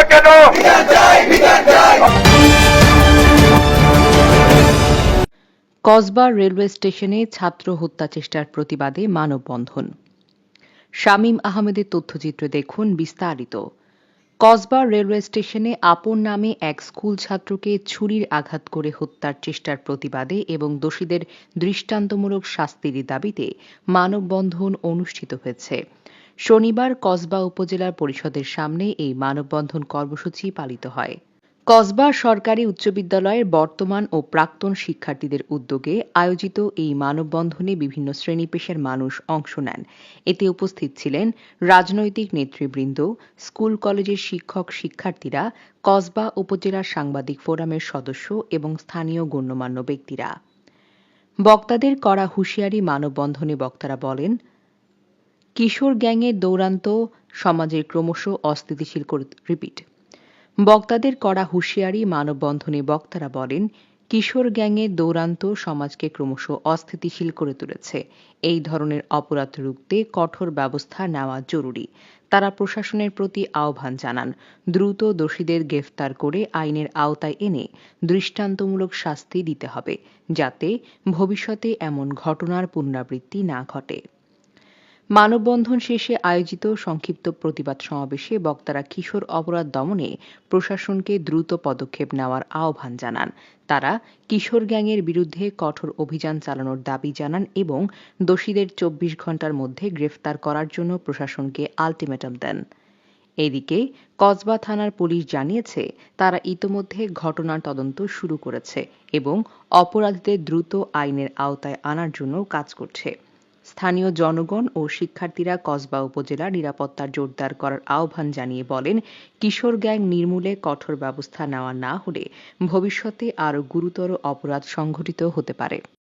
না কসবা রেলওয়ে স্টেশনে ছাত্র হত্যা চেষ্টার প্রতিবাদে মানববন্ধন। শামীম আহমেদের তথ্যচিত্র দেখুন বিস্তারিত। কসবা রেলওয়ে স্টেশনে আপন নামে এক স্কুল ছাত্রকে ছুরির আঘাত করে হত্যার চেষ্টার প্রতিবাদে এবং দোষীদের দৃষ্টান্তমূলক শাস্তির দাবিতে মানববন্ধন অনুষ্ঠিত হয়েছে। শনিবার কসবা উপজেলা পরিষদের সামনে এই মানববন্ধন কর্মসূচি পালিত হয়। কসবা সরকারি উচ্চ বিদ্যালয়ের বর্তমান ও প্রাক্তন শিক্ষার্থীদের উদ্যোগে আয়োজিত এই মানববন্ধনে বিভিন্ন শ্রেণি পেশার মানুষ অংশ নেন। এতে উপস্থিত ছিলেন রাজনৈতিক নেতৃবৃন্দ, স্কুল কলেজের শিক্ষক শিক্ষার্থীরা, কসবা উপজেলা সাংবাদিক ফোরামের সদস্য এবং স্থানীয় গণ্যমান্য ব্যক্তিরা। বক্তাদের করা হুঁশিয়ারি মানববন্ধনে বক্তারা বলেন কিশোর গ্যাংয়ের দৌরান্ত সমাজের ক্রমশ অস্থিতিশীল করে রিপিট। বক্তাদের করা হুঁশিয়ারি মানববন্ধনে বক্তারা বলেন, কিশোর গ্যাংয়ের দৌরান্ত সমাজকে ক্রমশ অস্থিতিশীল করে তুলেছে। এই ধরনের অপরাধ রুখতে কঠোর ব্যবস্থা নেওয়া জরুরি। তারা প্রশাসনের প্রতি আহ্বান জানান, দ্রুত দোষীদের গ্রেফতার করে আইনের আওতায় এনে দৃষ্টান্তমূলক শাস্তি দিতে হবে, যাতে ভবিষ্যতে এমন ঘটনার পুনরাবৃত্তি না ঘটে। মানববন্ধন শেষে আয়োজিত সংক্ষিপ্ত প্রতিবাদ সমাবেশে বক্তারা কিশোর অপরাধ দমনে প্রশাসনকে দ্রুত পদক্ষেপ নেওয়ার আহ্বান জানান। তারা কিশোর গ্যাংয়ের বিরুদ্ধে কঠোর অভিযান চালানোর দাবি জানান এবং দোষীদের চব্বিশ ঘণ্টার মধ্যে গ্রেফতার করার জন্য প্রশাসনকে আলটিমেটাম দেন। এদিকে কসবা থানার পুলিশ জানিয়েছে, তারা ইতোমধ্যে ঘটনার তদন্ত শুরু করেছে এবং অপরাধীদের দ্রুত আইনের আওতায় আনার জন্য কাজ করছে। স্থানীয় জনগণ ও শিক্ষার্থীরা কসবা উপজেলা নিরাপত্তা জোরদার করার আহ্বান জানিয়ে বলেন, কিশোর গ্যাং নির্মূলে কঠোর ব্যবস্থা নেওয়া না হলে ভবিষ্যতে আরও গুরুতর অপরাধ সংঘটিত হতে পারে।